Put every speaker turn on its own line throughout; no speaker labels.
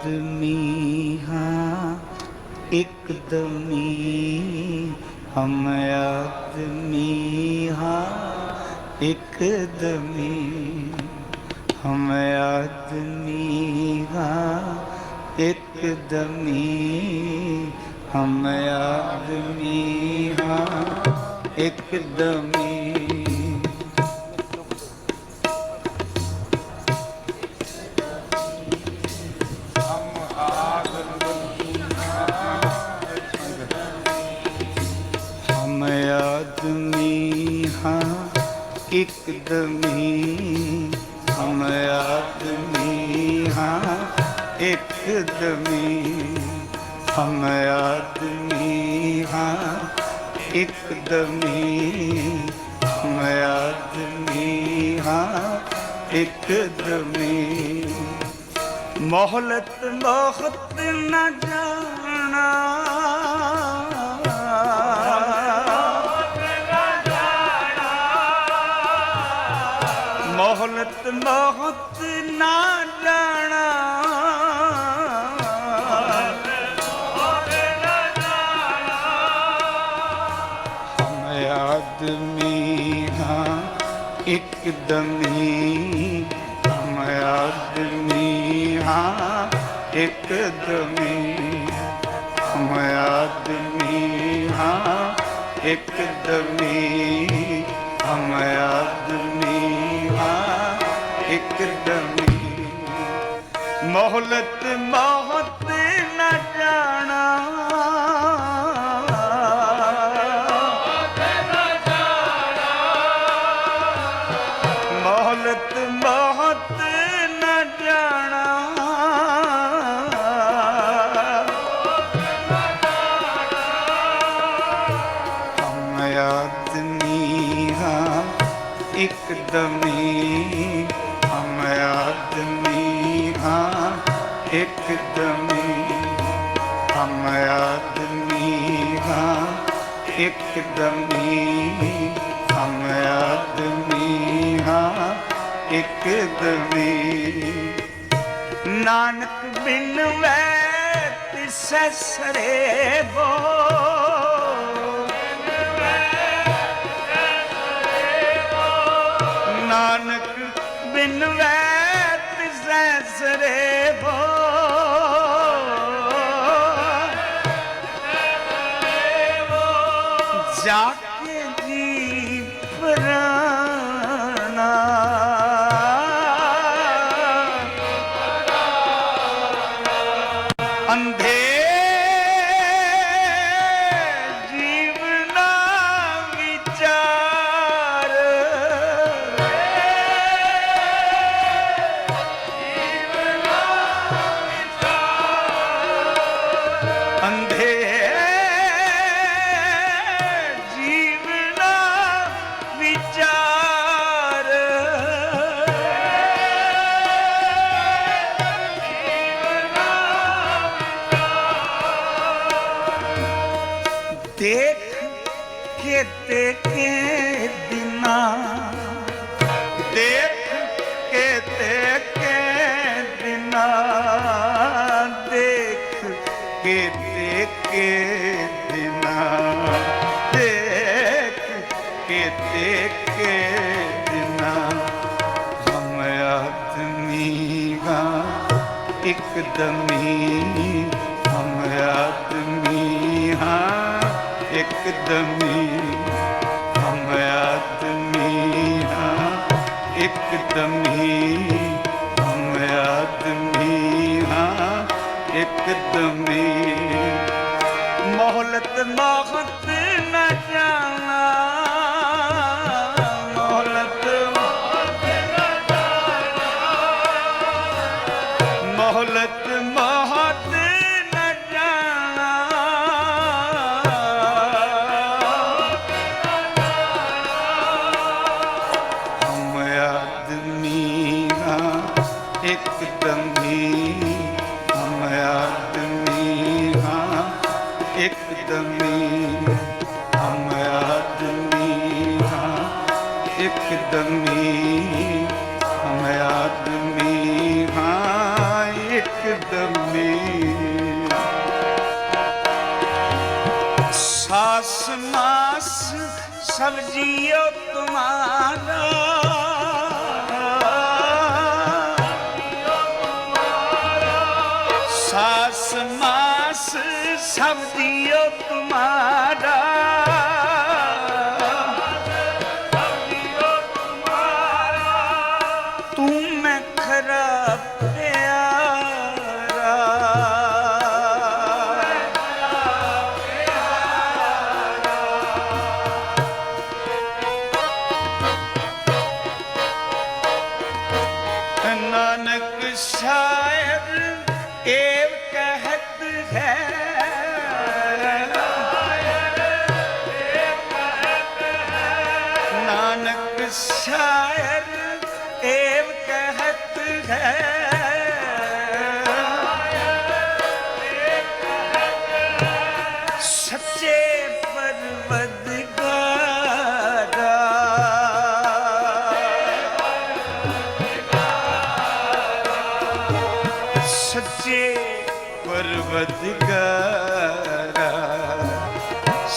आदमी हाँ एकदमी हम आदमी हाँ एकदमी हम आदमी हाँ एकदमी हम आदमी हाँ एकदमी ਇੱਕਦਮੀ ਹਮ ਆਦਮੀ ਹਾਂ, ਇੱਕਦਮੀ। ਹਮ ਆਦਮੀ ਹਾਂ, ਇੱਕਦਮੀ। ਹਮ ਆਦਮੀ ਹਾਂ, ਇੱਕਦਮੀ। ਮੋਹਲਤ ਮੋਹਤ ਨਾ ਜਾਣਾ। ਮੌਤ ਨਾ ਜਾਣਾ। ਮੈਂ ਆਦਮੀ ਆਦਮੀ ਹਾਂ ਇੱਕਦਮ ਹੀ ਮੈਂ ਆਦਮੀ ਹਾਂ ਇੱਕਦਮ ਹੀ ਮੈਂ ਆਦਮੀ ਇਕਦਮੀ ਮਹਲਤ ਮਹਤ ਨਾ ਜਾਣਾ। ਮਹਲਤ ਇਕਦਮੀ ਹਮ ਆਦਮੀ ਹਾਂ ਇਕਦਮੀ ਨਾਨਕ ਬਿਨ ਵੈ ਤਿਸੈ ਸਰੇ ਬੋ ジャー！एकदमी हम आदमी हाँ एकदमी हम आदमी हाँ एकदमी हम आदमी हाँ एकदमी मोहलत मोहत न जाना ਇੱਕਦਮੀ ਹਮ ਆਦਮੀ ਹਾਂ। ਇੱਕਦਮੀ ਹਮ ਆਦਮੀ ਹਾਂ। ਇੱਕਦਮੀ ਸਾਸ ਮਾਸ ਸਭ ਜੀਓ ਤੁਮਾਰਾ সব দিও তোমারা शायर एव कहत है सच्चे परवदगारा सच्चे परवदगारा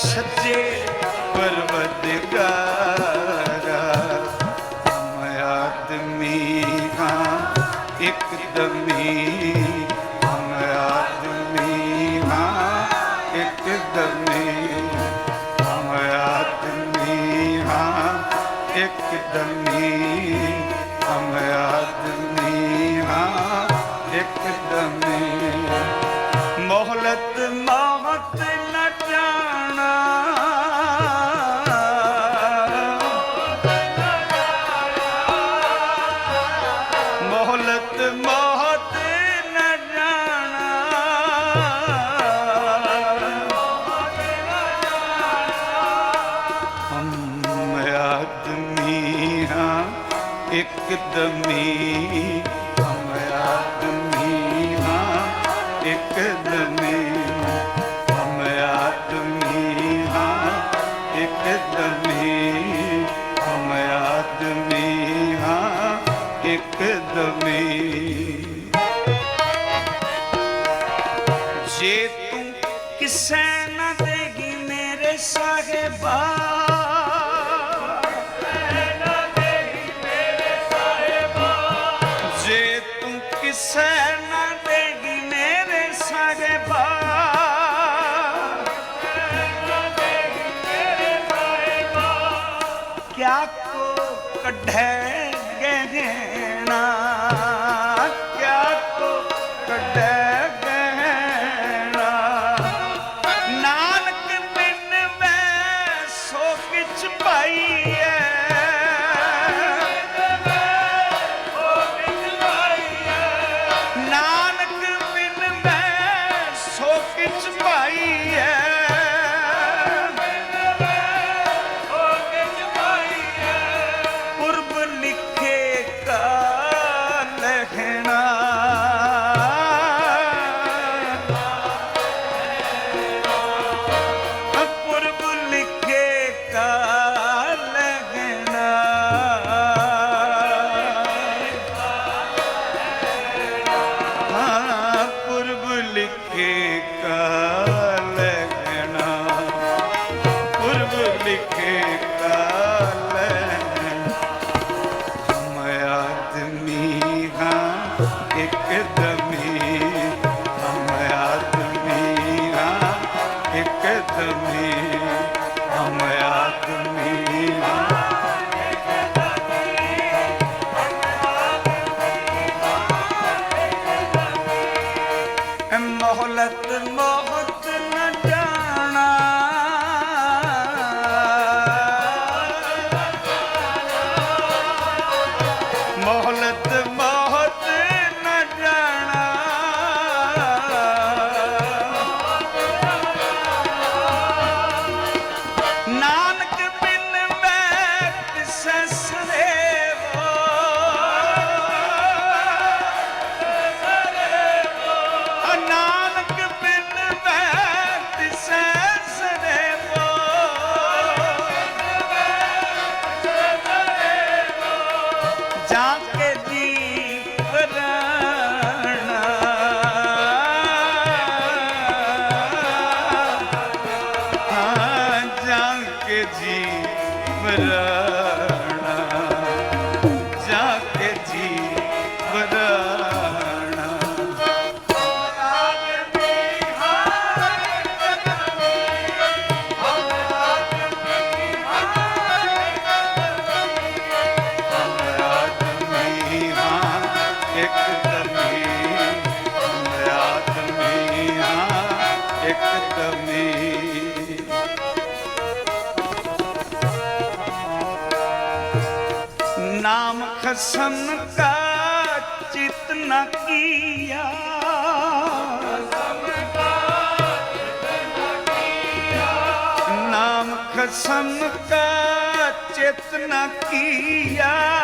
सच्चे परवदगारा Ik ben let them all. ਕਾ ਚਿਤ ਨ ਕੀਆ। ਨਾਮ ਖਸਮ ਕਾ ਚਿਤ ਨ ਕੀਆ। ਕਪਟੀ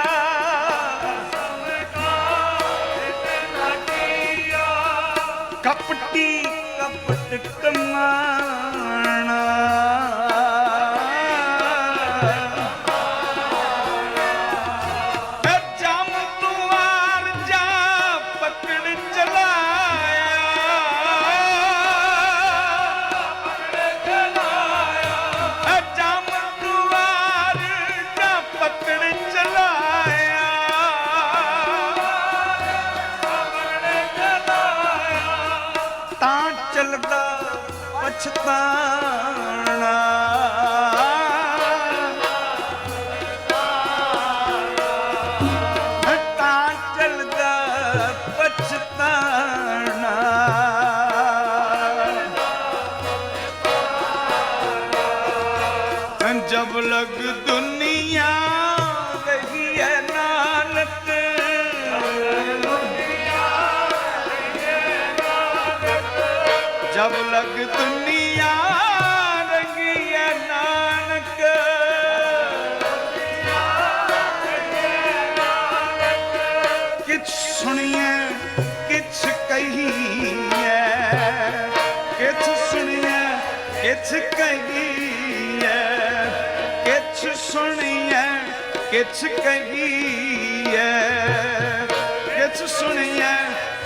ਜਬ ਦੁਨੀਆ ਰੰਗੀ ਨਾਨਕ। ਕਿਛ ਸੁਣੀਏ ਕਿਛ ਕਹੀਏ ਕਿਛ ਸੁਣੀਏ ਕਿਛ ਕਹੀਏ ਕਿਛ ਸੁਣੀਏ ਕਿਛ ਕਹੀਏ ਕਿਛ ਸੁਣੀਏ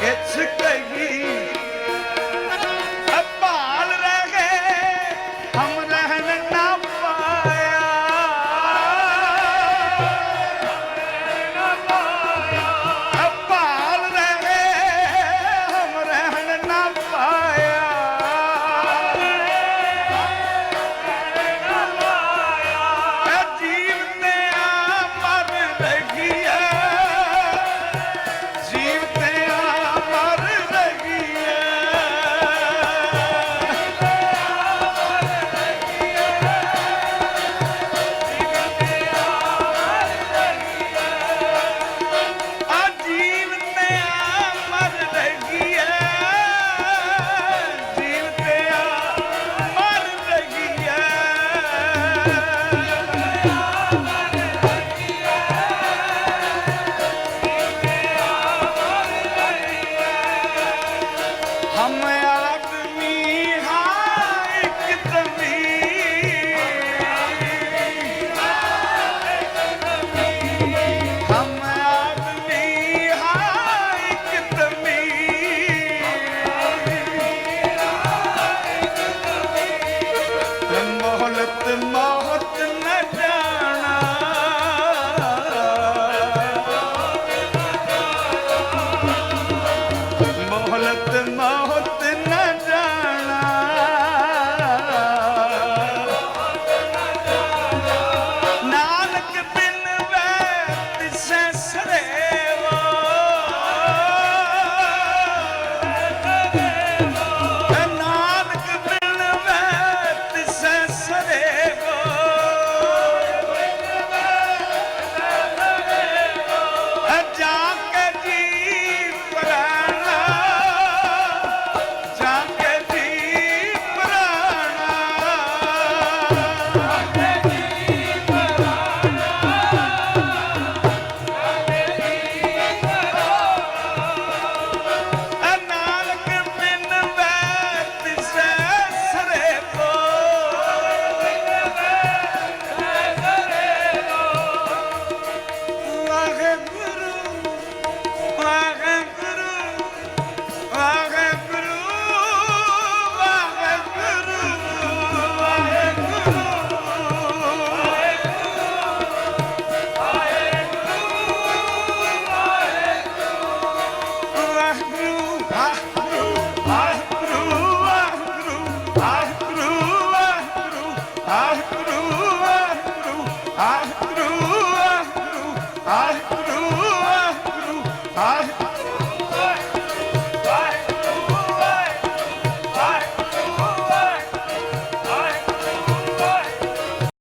ਕਿਛ ਕਹੀਏ